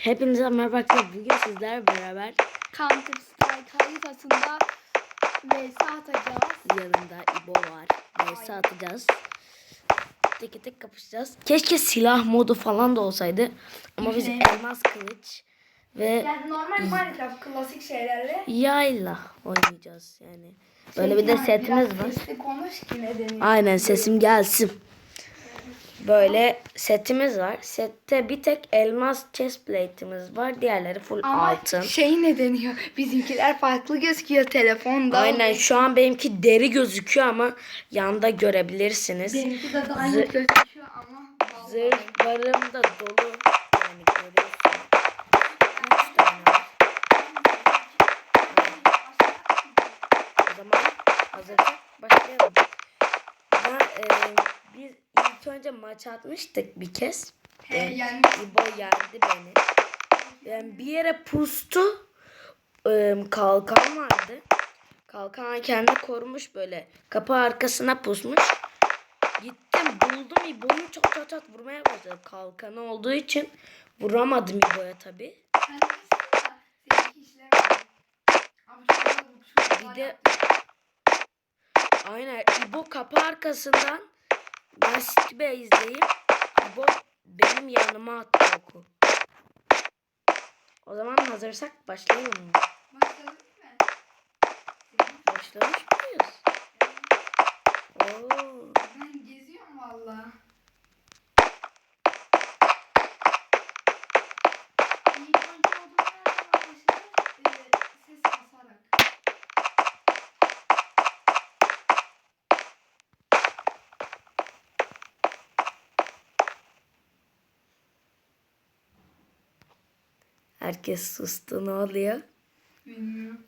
Hepinize merhaba arkadaşlar. Bugün sizlerle beraber Counter Strike haritasında vs atacağız. yanımda İbo var. Vs atacağız. Tek tek kapışacağız. Keşke silah modu falan da olsaydı. Ama biz elmas kılıç ve Yani normal Minecraft klasik şeylerle. yayla oynayacağız yani. Böyle bir de Yani setimiz var. Sesli konuş ki ne deniyor. Aynen sesim gelsin. Böyle setimiz var. Sette bir tek elmas chest plate'imiz var. Diğerleri full Ama altın. şey ne deniyor? Bizimkiler farklı gözüküyor telefonda. Aynen şu an benimki deri gözüküyor ama yanda görebilirsiniz. Benimki de aynı Zı- gözüküyor ama. vallahi. Zırhlarım da dolu. Yani görüyorsunuz. Üç tane var. O zaman hazırsak başlayalım. Ben, e, biz ilk önce maç atmıştık bir kez. He, E, yani- İbo yendi beni. Yani bir yere pustu. E, kalkan vardı. Kalkan kendi korumuş böyle. Kapı arkasına pusmuş. Gittim buldum İbo'yu çok çat çat vurmaya başladı. Kalkanı olduğu için vuramadım İbo'ya tabi. Bir de-. Aynen İbo kapı arkasından ben City Base'deyim. İbo benim yanıma attı oku. O zaman hazırsak başlayalım mı? Başladın mı? Başlamış mıyız? Oo. Ben geziyorum valla. İlk önce olduğum yerden başlar, e, ses basarak. Herkes sustu ne oluyor? Bilmiyorum.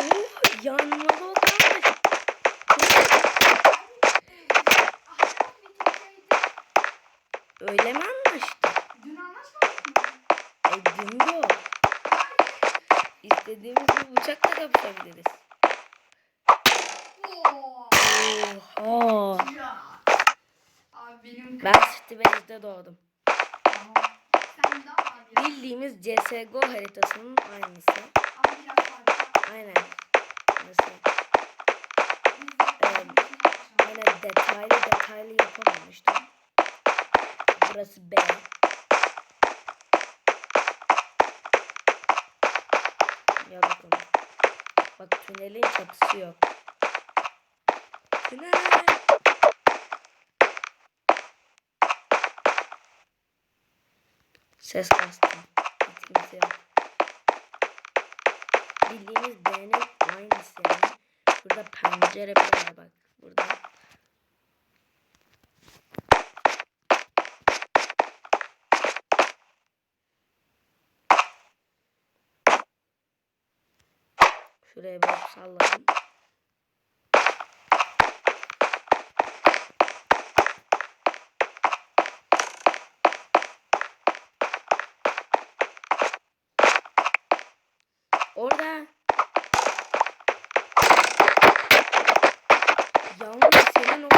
Oo, yanmalı o. Öyle mi anlaştık? Dün anlaşmadık mı? E dün yok. İstediğimiz bir uçakla kapışabiliriz. Oo. Ya. Abi benim Ben City Base'de doğdum. Bildiğimiz CSGO haritasının aynısı. Aynen. Nasıl? Yapacağız. Aynen detaylı detaylı yapamamıştım. Burası B. Ya bakalım. Bak tünelin çatısı yok. Tünel. Ses kastım. Yok. Bildiğimiz B'nin aynısı yani. Burada pencere bile bak. Burada. Şuraya bir salladım. Orada. Yalnız senin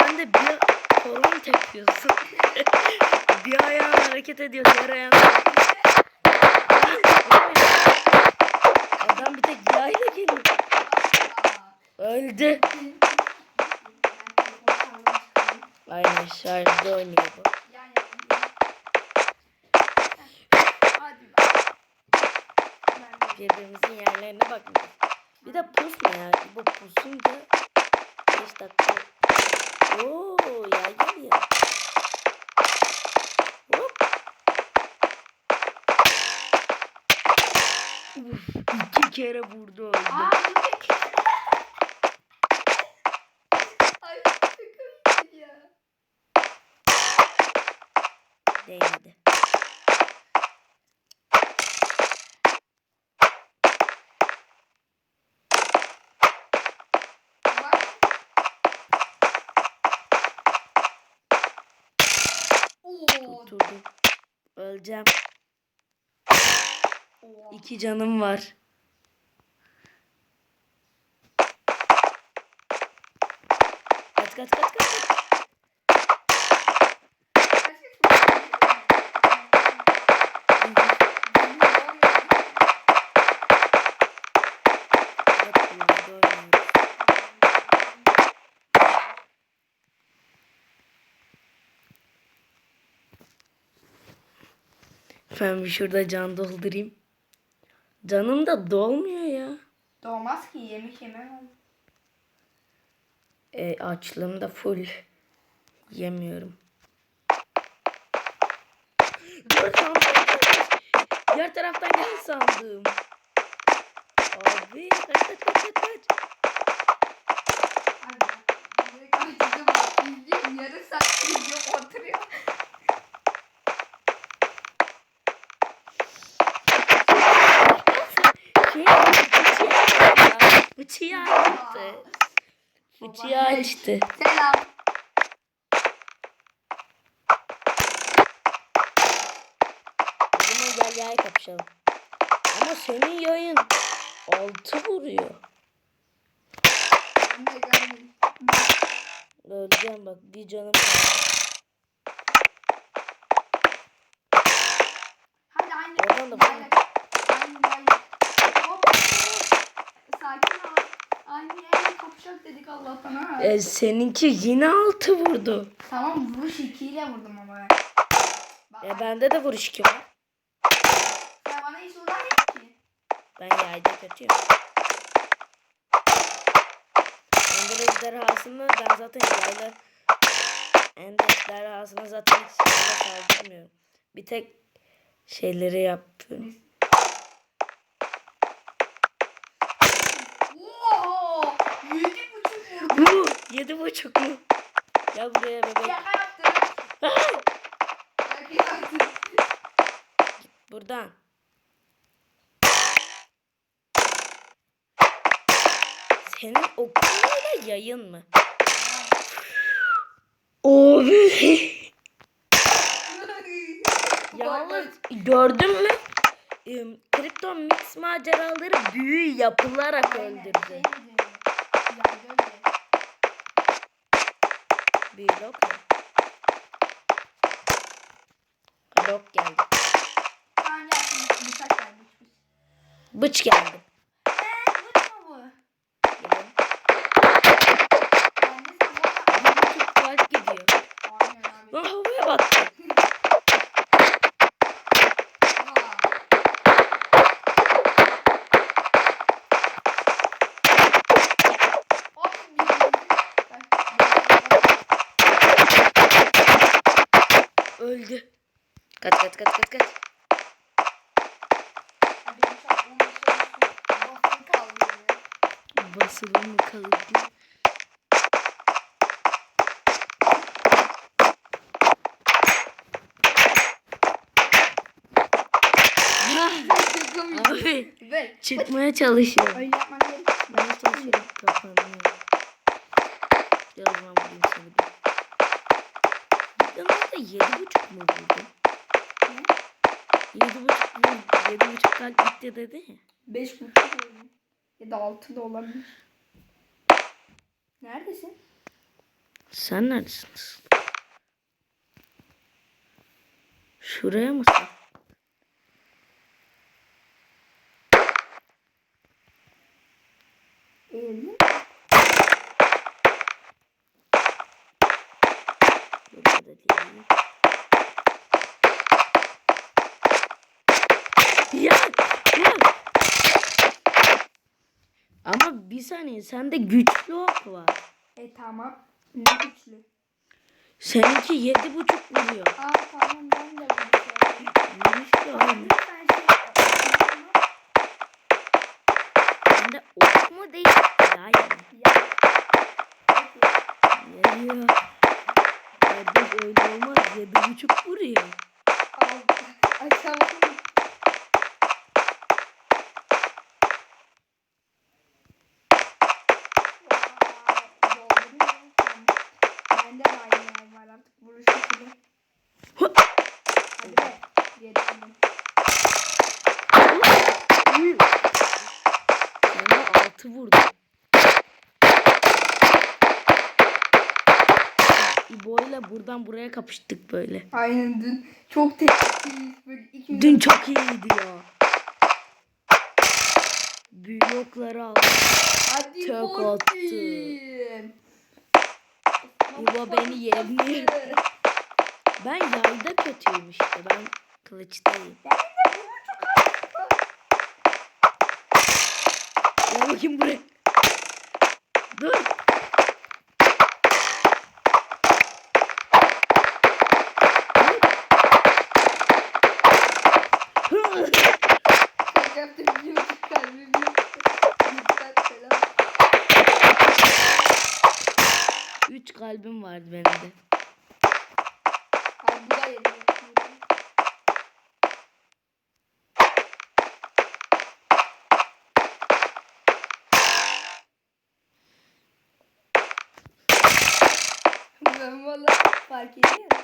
ben de bir kolum tepiyorsun. bir ayağın hareket ediyor, diğer ayağın Öldü. Aynen şarjda oynuyor bu. Birbirimizin yerlerine bakmıyoruz. Bir de pusma ya. Bu pusunca 5 dakika. Oo ya gel ya. Hop. Uf, iki kere vurdu öldü. değmedi. Oturdum. Öleceğim. İki canım var. Kaç kaç kaç kaç. Ben bir şurada can doldurayım. Canım da dolmuyor ya. Doğmaz ki yemek yemem. E, açlığım da full. Yemiyorum. Dur. Diğer taraftan gel sandım. Abi kaç kaç kaç kaç kaç. Yarım saat izliyor oturuyor. Şey, bıçığı açtı. Bıçığı açtı. Selam. Zaman gel yay kapışalım. Ama senin yayın altı vuruyor. Öleceğim bak bir canım. Hadi aynı. Oradan da Aynı. Aynı aynı. Hop. Sakin ol. Aynı kapışak dedik Allah'tan ha. E, seninki yine altı vurdu. Tamam vuruş ikiyle vurdum ama ben. Bak, E, bende de vuruş ki var. sen bana hiç uğraşmadın ki. Ben yayda kötüyüm. Ender ejderhasını ben zaten yayla Ender ejderhasını zaten hiç saldırmıyorum. Bir tek şeyleri yapıyorum. Oo! Yedi buçuk vurdu. Bu yedi buçuk mu? Gel buraya bebek. Yaptım. Buradan. Senin okun öyle yayın mı? Abi. Yalnız gördün mü? Em, Kripto Mix maceraları büyü yapılarak öldürdü. şey diyeceğim. Ya böyle. Gel şimdi bıçak geldi. Bıç geldi. Eee bıç mı bu? Gelin. Ben de sana Bir buçuk kalp gidiyor. Aynen abi. Lan havaya baktı. Aa. Hop, bir Öldü. Kaç kaç kaç kaç kaç. Basılı mı kaldı? Abi Ver. çıkmaya çalışıyorum. Öyle yapman gerekiyor. Ben çalışıyorum kapanıyor. Biraz ben vurayım seni bir. Yanlarda yedi buçuk mu vurdun? Ne? Yedi buçuk mu? Yedi buçuk kalp gitti dedi ya. Beş buçuk oldu. Ya da altı da olabilir. Neredesin? Sen neredesiniz? Şuraya mısın? Eğildin. Burada da değil. Bir saniye sende güçlü ok var. E tamam. Ne güçlü. Seninki yedi buçuk vuruyor. Aa tamam ben de bunu söyleyeyim. Güçlü aynı. Lütfen şey yapma. Sende ok mu değil? Yani. Ya. Peki. Yarıyor. Kardeş öyle olmaz. Yedi buçuk vuruyor. Al. Açalım. Bende de aynı yer var artık vuruş ikili. İbo'yla buradan buraya kapıştık böyle. Aynen dün çok tehlikeliyiz. Böyle iki Dün çok iyiydi ya. Blokları aldı. Hadi çok attı. İbo beni yeniyor. Ben yayda kötüyüm işte. Ben kılıçtayım. Gel bakayım buraya. Dur. 3 kalbim vardı benim de. Kalbiler yedim. Ben valla fark ediyorum.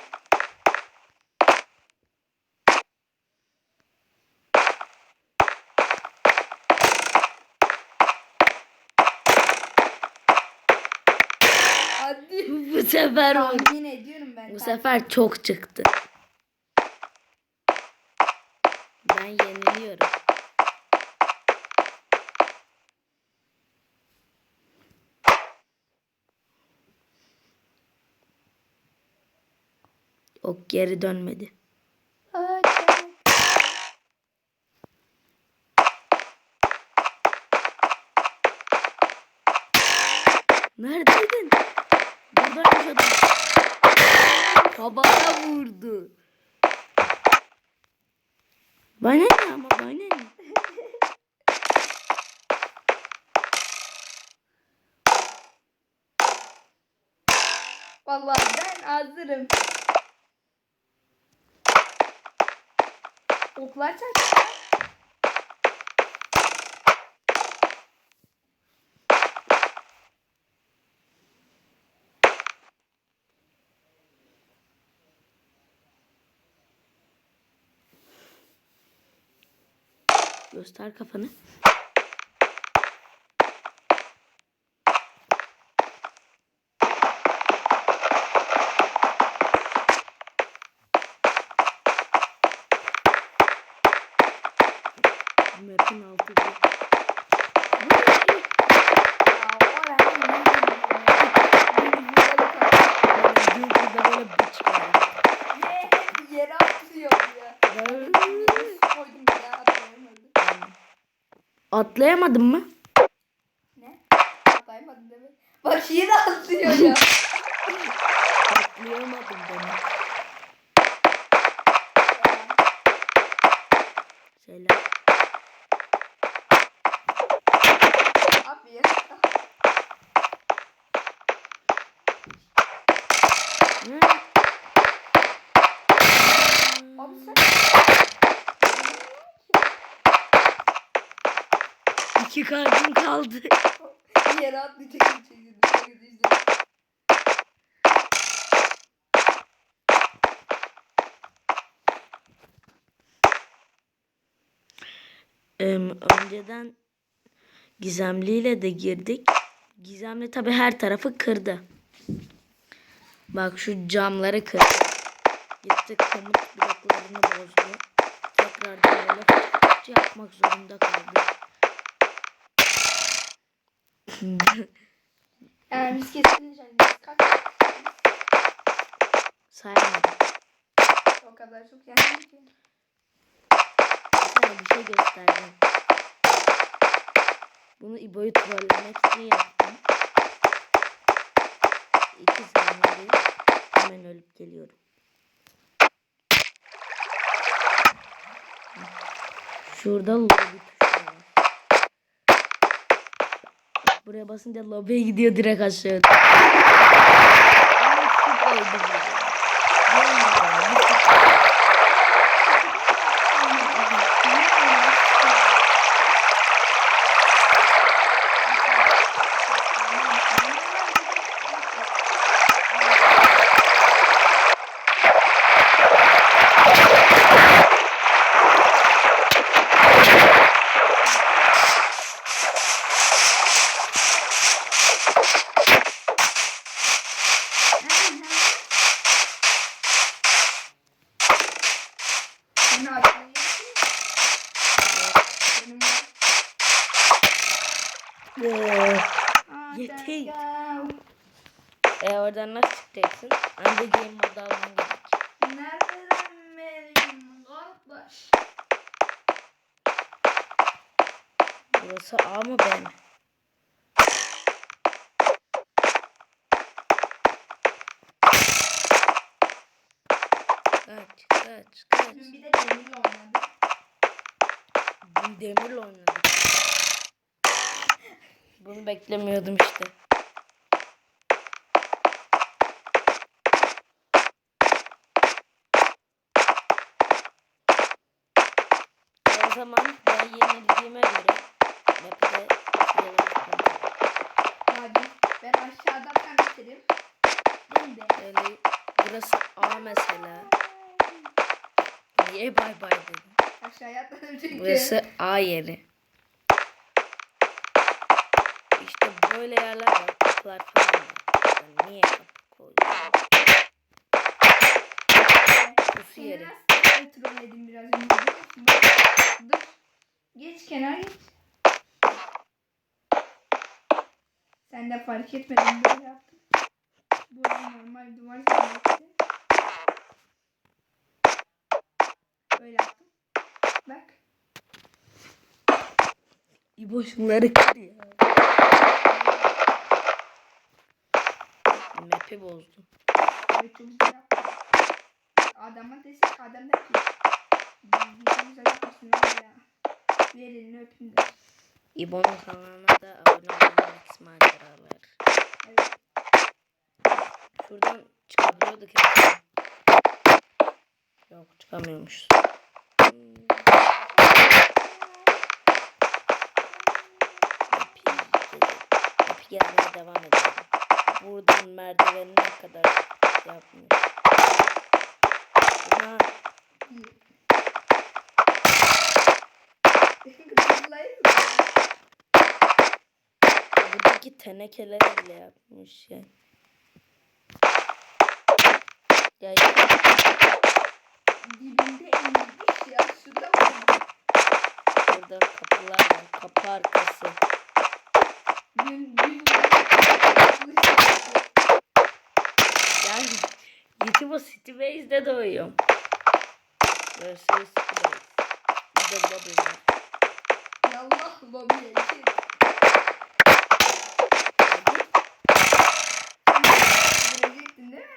Bu sefer oldu. Tahmin ediyorum ben. Bu sefer çok çıktı. Ben yeniliyorum. Ok geri dönmedi. Hadi. Neredeydin? Buradaymış adam. Havaya vurdu. Bana ne ama bana ne? Vallahi ben hazırım. Oklar çarptı. Göster kafanı. Map'in altı bu. Ya oraya Dün kızda böyle bıç geldi. Yere atlıyor ya. Koydum ya atlayamadım. Atlayamadın mı? Ne? Atlayamadım demek. Bak yine atlıyor ya. Atlayamadım demek. Selam. Abi ya. Hı? Abi sen İki kaldı. yere atlayacak işte. Em, önceden Gizemli'yle de girdik. Gizemli tabi her tarafı kırdı. Bak şu camları kırdı. Gitti komut bloklarını bozdu. Tekrardan böyle yapmak zorunda kaldı. Yani biz kesinlikle kaç Saymadım. o kadar çok yani ki. Sana bir şey göstereceğim. Bunu İbo'yu trollemek için yaptım. İki saniye hemen ölüp geliyorum. Şurada lobby tuşu var. Bak, Buraya basınca lobby'ye gidiyor direkt aşağı. Kaç kaç kaç. Dün bir de demirle oynadık. Dün demirle oynadık. Bunu beklemiyordum işte. O zaman ben yenildiğime göre map'te Hadi ben aşağıdan ben bitireyim. Değil de. Öyle burası A mesela. Niye bay bay dedim? Aşağıya atladım çünkü. Burası A yeri. İşte böyle yerler var. Kapılar falan var. Ben niye kapı? Pusu Seni yeri. trolledim biraz Dur. Geç kenar geç. Sen de fark etmedin böyle yaptım. Bu normal duvar zannetti. Böyle yaptım. Bak. İbo şunları kır ya. Map'i bozdum. Adama desek adam der ki. Yapmışsın abi ya. Ver elini öpeyim de. İbo'nun kanalına da abone olmayı maceralar. Evet. Şuradan çıkabiliyorduk. Yok çıkamıyormuşuz. Hmm. Map'i Map'i gelmeye devam edelim. Buradan merdivenine kadar yapmış. Buna buradaki tenekelere bile yapmış şey. Ya Dibinde inmiş ya. Şurada mı? burada kapılar var. Kapı arkası. Gün gün. Yani YouTube'a City Base'de doğuyorum. Burası City Base. Bir de lobby var. Yallah lobiye gir. Girecektin değil mi?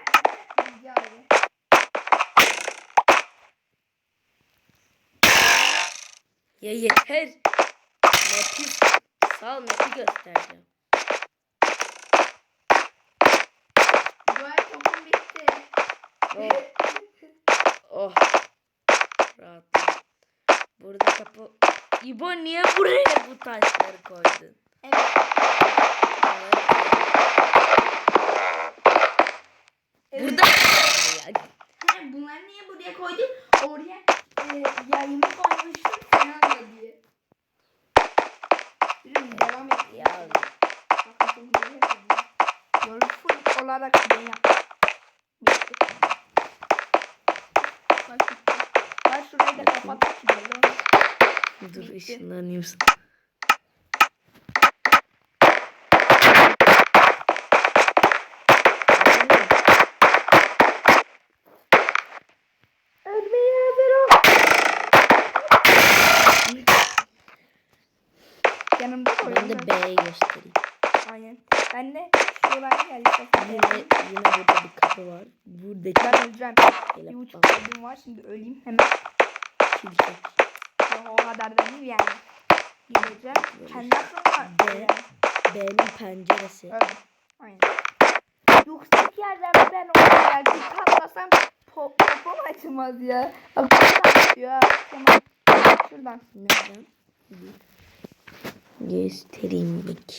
Bilgi abi. Ya yeter. Map'i sal map'i göstereceğim. Duvar topum bitti. Oh, oh. Rahatladım. Burada kapı... İbo niye buraya bu taşları koydun? evet. Burada... Ya, He, bunları niye buraya koydun? Oraya e, yayımı koymuştum falan da diye. Yürü, devam et. Ya. Bak, çok güzel yapıyor. Yolu full olarak ben yaptım. Bitti. Bak bitti. Ben şurayı da kapatıp gidelim. dur Bitti. ışınlanayım. Ölmeye hazır ol. Yanımda da Ben de B'ye göstereyim. Aynen. Ben de şuraya geldik. Yine, yine burada bir kapı var. Buradaki Ben öleceğim. Hele Bir buçuk bak, kalbim var şimdi öleyim hemen. çilecek. Ya o kadar da değil yani. Gideceğim. Kendi aklımla B. yani. B'nin penceresi. Öldüm. Aynen. Yüksek yerden ben oraya geldim. Katlasam pop, popom açılmaz ya. Bak buradan açıyor ha. Tamam. Şuradan. Nereden? Göstereyim bak.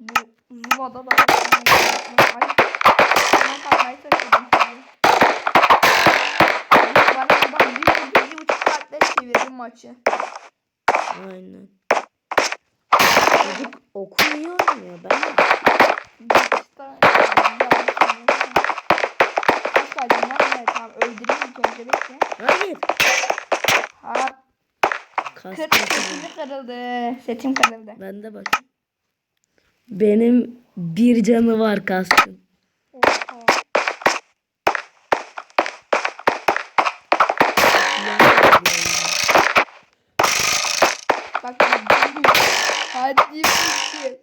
Bu Zuva'da da. Ay. Bana kalmayı taşıdım. Bana buradan bir, bir, bir buçuk saatte çevirdim maçı. Aynen. Çocuk iyi oynuyor. Ben de. Başta. Kaç kalbim var? Evet tamam öldüreyim ilk önce bekle. Hayır. Ha Kaskım kırıldı. kırıldı. Setim kırıldı. Ben de bak. Benim bir canı var kaskın. Bak hadi bir şey.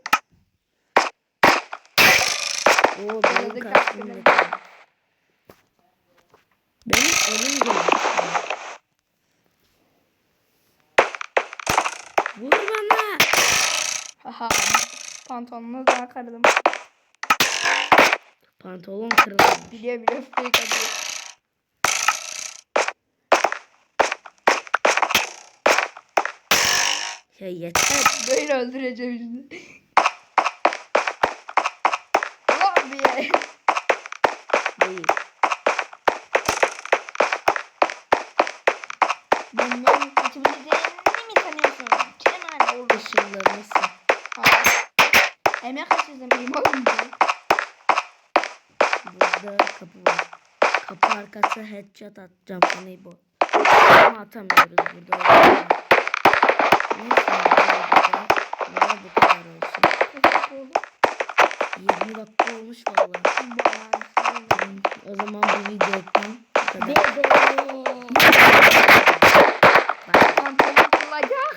pantolonunu daha kırdım. Pantolon kırılmış. Biliyor biliyor fake atıyor. Ya yeter. Böyle öldüreceğim şimdi. arkası headshot atacağım sanayı bu. Ama atamıyoruz burada. Neyse. Ne bu kadar olsun. 20 dakika olmuş vallahi. O zaman bu videodan bu kadar. Bebe. Bak. Bak.